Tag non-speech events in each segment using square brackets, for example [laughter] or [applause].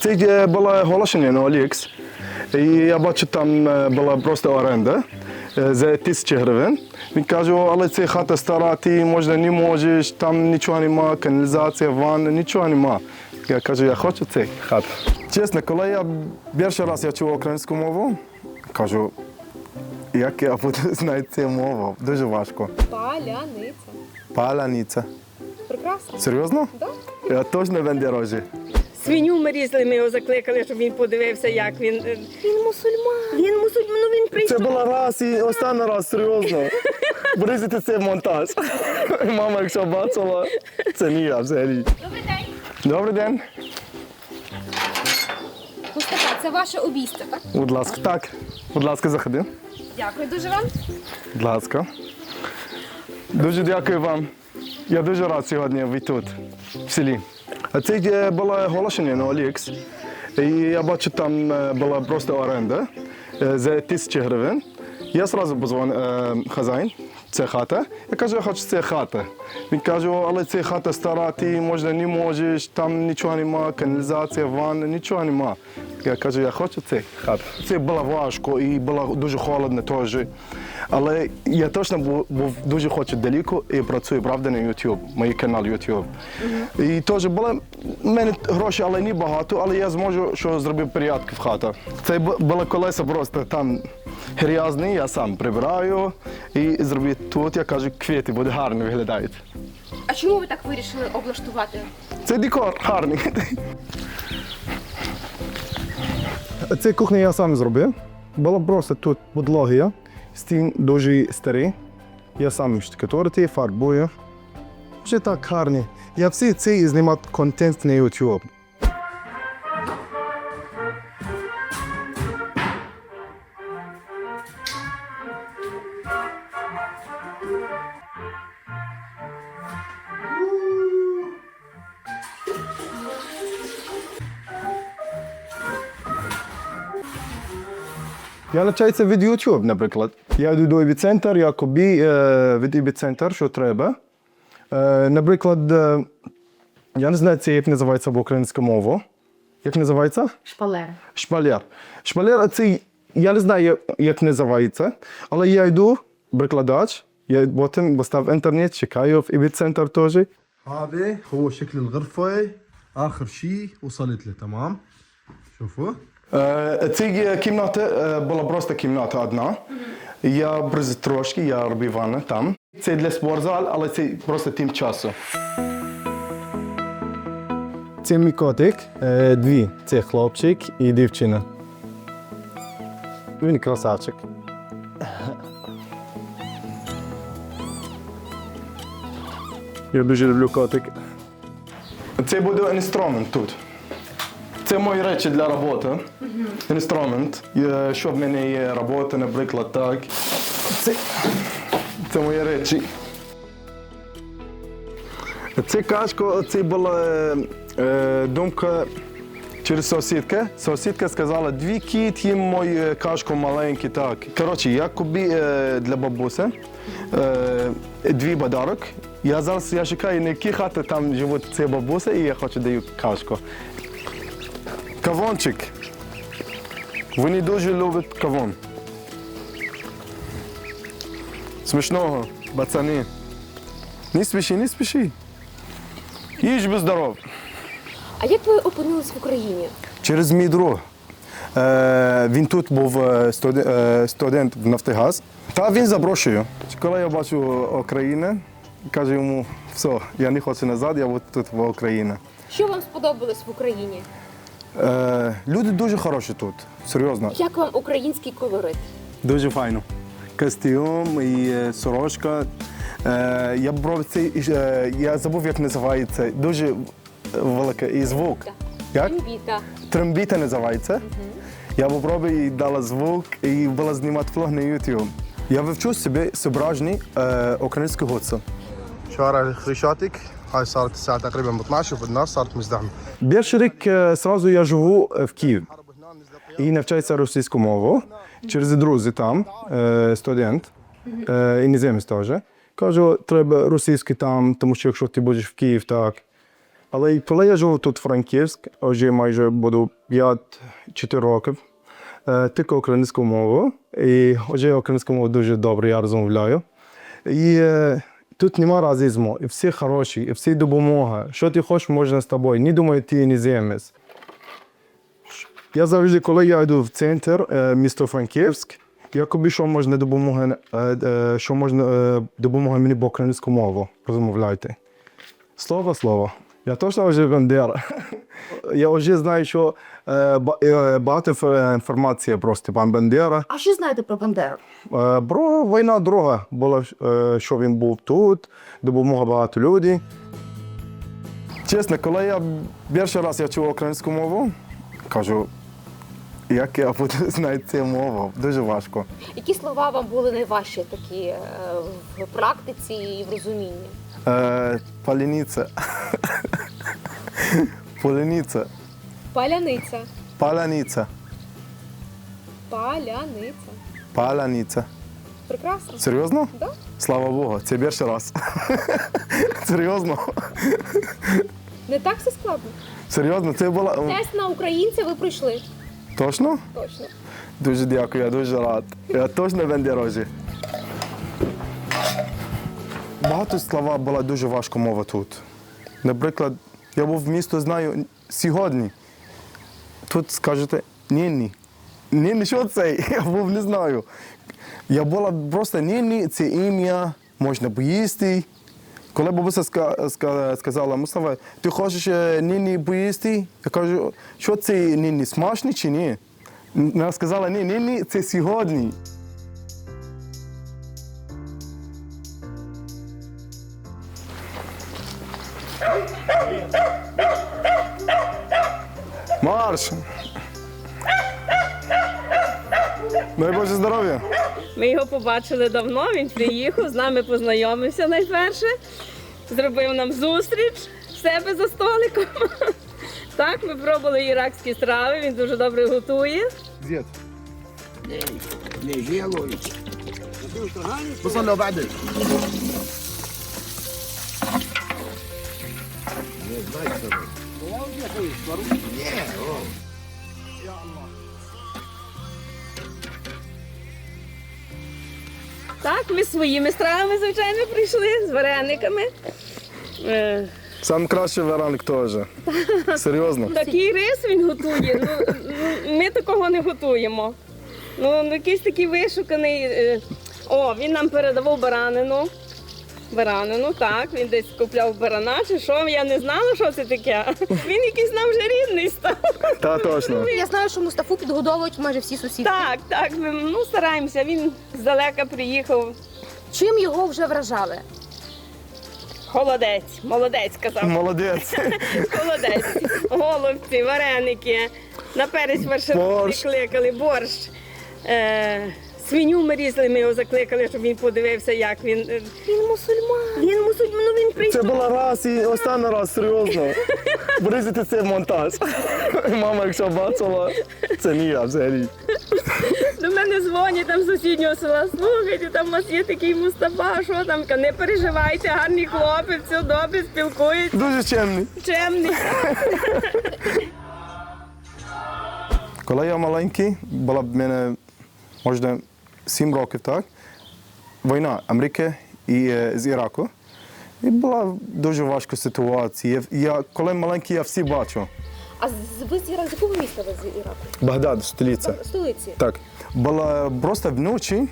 Це було оголошення на OLX. І я бачу, там е, була просто оренда е, за тисячі гривень. Він каже, але це хата стара, ти можна не можеш, там нічого нема, каналізація, ванна, нічого нема. Я кажу, я хочу цей хату. Чесно, коли я перший раз я чув українську мову, кажу, як я буду [laughs] знати цю мову? Дуже важко. Паляниця. Паляниця. Прекрасно. Серйозно? Да. Я точно вендерожі. Свиню ми різали, ми його закликали, щоб він подивився, як він. е, Він мусульман. Він мусульман, ну він Це була раз і останній раз, серйозно. [laughs] Вирізати це монтаж. [laughs] Мама, якщо бачила, це не я взагалі. Добрий день. Добрий день. Мустафа, це ваше обійстя, так? Будь ласка, так. Будь ласка, заходи. Дякую дуже вам. Будь ласка. Дуже дякую вам. Я дуже рад сьогодні ви тут, в селі. Це було оголошення на OLX. І я бачу, там е, була просто оренда е, за тисячі гривень. Я одразу позвонив е, хазяїн, це хата. Я кажу, я хочу це хата. Він каже, але це хата стара, ти можна не можеш, там нічого нема, каналізація, ванна, нічого нема. Я кажу, я хочу це хата. Це було важко і було дуже холодно теж. Але я точно був, дуже хочу далеко і працюю, правда, на YouTube, мій канал YouTube. І теж було в мене гроші, але не багато, але я зможу, що зробив порядки в хату. Це бу- було колеса просто там грязні, я сам прибираю і зробив тут, я кажу, квіти буде гарно виглядають. А чому ви так вирішили облаштувати? Це декор гарний. Це кухня я сам зробив. Було просто тут подлоги. Стін дуже старий. Я сам штукатурити, фарбую. Вже так гарні. Я всі це знімав контент на YouTube. Я навчаюся від YouTube, наприклад. Я йду до епіцентр, я кобі е, від епіцентр, що треба. Е, наприклад, е, я не знаю, це як називається в українську мову. Як називається? Шпалери. Шпалер. Шпалер це я не знаю, як, як називається, але я йду, перекладач, я потім постав інтернет, чекаю в епіцентр теж. هذا هو شكل الغرفة آخر شيء وصلت له تمام شوفوا Е, ці кімната е, була просто кімната одна. Я бризив трошки, я робив ванну там. Це для спортзал, але це просто тим часу. Це мій котик, е, дві. Це хлопчик і дівчина. Він красавчик. Я дуже люблю котик. Це буде інструмент тут. Це мої речі для роботи. Інструмент. Е, Що в мене є робота, наприклад, так. Це, це мої речі. Це кашко, це була е, думка через сусідка. Сусідка сказала, дві кіт їм мою кашку маленький, так. Коротше, я купив е, для бабусі е, дві подарок. Я зараз я шукаю, на які хати там живуть ці бабуси, і я хочу даю кашку. Кавончик. Вони дуже люблять кавон. Смішного, пацани. Не спіши, не спіши. Їж би здоров. А як ви опинились в Україні? Через мій друг. Е, він тут був е, е, студент в Нафтогаз. Та він запрошує. Коли я бачу Україну, кажу йому, все, я не хочу назад, я от тут в Україні. Що вам сподобалось в Україні? Е, люди дуже хороші тут, серйозно. Як вам український колорит? Дуже файно. Костюм і е, сорочка. Е, я б брав е, я забув, як називається. Дуже великий і звук. Як? Імбіта. Трембіта називається. Я попробую і дала звук і була знімати влог на YouTube. Я вивчу собі зображені е, українського годця. Вчора Хрещатик هاي صارت الساعة تقريبا ب 12 وبالنار صارت مزدحمة Перший рік е, сразу я живу е, в Києві і навчаюся російську мову. Через друзі там, е, студент, е, іноземець теж. Кажу, треба російський там, тому що якщо ти будеш в Київ, так. Але й коли я живу тут в Франківськ, вже майже буду 5-4 років, е, тільки українську мову. І вже українську мову дуже добре я розмовляю. І е, тут нема расизму, і всі хороші, і всі допомога. Що ти хочеш, можна з тобою. Не думай, ти іноземець. Я завжди, коли я йду в центр е, місто Франківськ, якоби що можна допомога, е, е, що можна допомога мені по українську мову. Розмовляйте. Слово слово. Я точно вже бандера. Я вже знаю, що е, ба- е, багато інформації про Степан Бандера. А що знаєте про Бандеру? Е, Про війна друга була, е, що він був тут, допомога багато людей. Чесно, коли я перший раз я чув українську мову, кажу, як я буду [laughs] знати цю мову, дуже важко. Які слова вам були найважчі такі е, в практиці і в розумінні? Е, Паляниця. [laughs] Паляниця. Паляниця. Паляниця. Паляниця. Паляниця. Прекрасно. Серйозно? Да? Слава Богу, це перший раз. [laughs] Серйозно? Не так все складно. Серйозно, це була. Тест на українця ви пройшли. Точно? Точно. Дуже дякую, я дуже рад. Я точно бендерозі. Багато слова була дуже важка мова тут. Наприклад, я був в місто, знаю сьогодні. Тут скажете ні-ні. Ні-ні, що це? [laughs] Я був не знаю. Я була просто ні-ні, це ім'я, можна поїсти. Коли бабуся ска- ска- сказала, Мустафа, ти хочеш е, ні-ні поїсти? Я кажу, що це ні-ні, смачно чи ні? Вона сказала, ні, ні, ні, це сьогодні. Марш! Дай Боже здоров'я! Ми його побачили давно, він приїхав, з нами познайомився найперше, зробив нам зустріч в себе за столиком. Так, ми пробували іракські страви, він дуже добре готує. Дід. Так, ми своїми стравами, звичайно, прийшли з варениками. Е, Сам кращий вараник теж. Серйозно? Такий рис він готує. Ну, ну ми такого не готуємо. Ну, якийсь такий вишуканий. Е, о, він нам передавав баранину. Баранину, так, він десь купляв барана чи що, я не знала, що це таке. [laughs] Він якийсь нам вже рідний став. Та точно. Я знаю, що Мустафу підгодовують майже всі сусіди. Так, так, ми ну, стараємося. Він здалека приїхав. Чим його вже вражали? Холодець, молодець казав. Молодець. [laughs] Холодець, голубці, вареники, на перець Борщ. кликали, борщ. Е, свиню ми різали, ми його закликали, щоб він подивився, як він. е, Він мусульман. Він мусульман, ну він Це була раз і останній раз, серйозно. [laughs] Вирізати це в монтаж. [laughs] Мама, якщо бачила, це не я взагалі. До мене дзвонять там з сусіднього села. Слухайте, там у вас є такий Мустафа, що там? Не переживайте, гарний хлопець, все добре, спілкується, Дуже чемний. чемний. Коли я маленький, була б мене, можна, 7 років, так? Війна Америки і е, з Іраку. І була дуже важка ситуація. Я, коли маленький, я всі бачу. А з- ви з Іраку? З якого міста ви з Іраку? Багдад, столиця. Столиці. Так. Було просто вночі,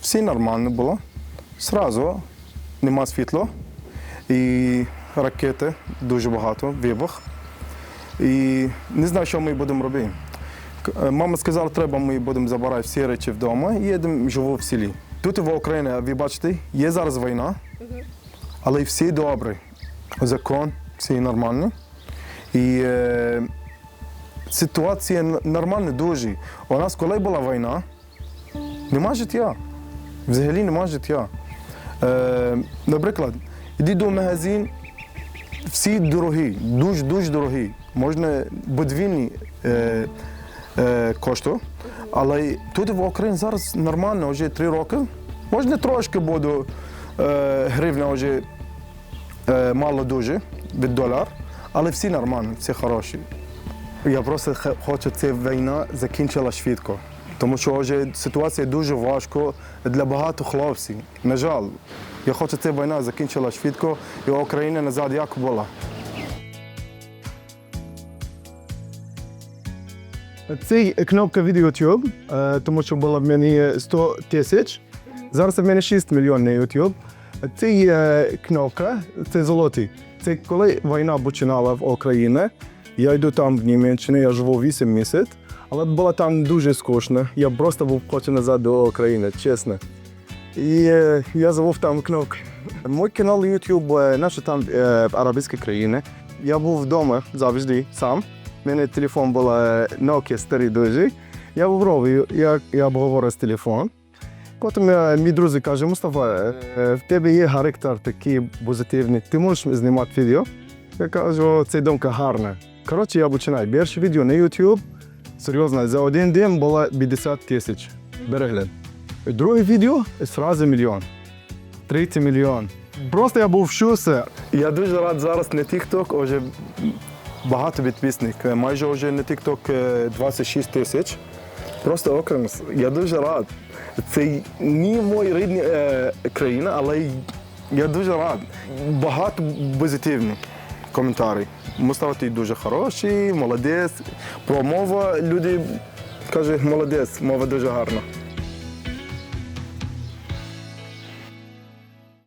все нормально було. Сразу нема світла. І ракети дуже багато, вибух. І не знаю, що ми будемо робити. Е, Мама сказала, треба ми будемо забирати всі речі вдома і їдемо живу в селі. Тут в Україні, ви бачите, є зараз війна, але всі добре. Закон, всі нормально. І е, ситуація нормальна дуже. У нас, коли була війна, нема життя. Взагалі нема життя. Е, наприклад, йди до магазин, всі дорогі, дуже дуже дорогі. Можна подвійні е, е, кошти. Але тут в Україні зараз нормально, вже три роки. Можна трошки буде е, гривня вже е, мало дуже від долар. Але всі нормально, всі хороші. Я просто хочу, ця війна закінчила швидко. Тому що вже ситуація дуже важка для багато хлопців. На жаль, я хочу, ця війна закінчила швидко, і Україна назад як була. Це кнопка від YouTube, е, тому що було в мене 100 тисяч. Зараз в мене 6 мільйонів на YouTube. Це кнопка, це золотий. Це коли війна починала в Україні. Я йду там в Німеччині, я живу 8 місяців, але було там дуже скучно. Я просто був хочу назад до України, чесно. І е, я забув там кнопку. Мій канал YouTube, е, наше там арабські країни. Я був вдома завжди сам. У мене телефон був е, Nokia старий дуже. Я був я, я говорив з телефоном. Потім е, мій друзі каже, Мустафа, е, в тебе є характер такий позитивний, ти можеш знімати відео? Я кажу, це думка гарна. Коротше, я починаю. Перше відео на YouTube, серйозно, за один день було 50 тисяч перегляд. Друге відео одразу мільйон. Третій мільйон. Просто я був в шоці. Я дуже рад зараз на TikTok, вже багато підписників. Майже вже на TikTok е, 26 тисяч. Просто окремо. Я дуже рад. Це не моя рідна е, країна, але я дуже рад. Багато позитивних коментарів. Мустафа, ти дуже хороший, молодець. Про мову люди кажуть, молодець, мова дуже гарна.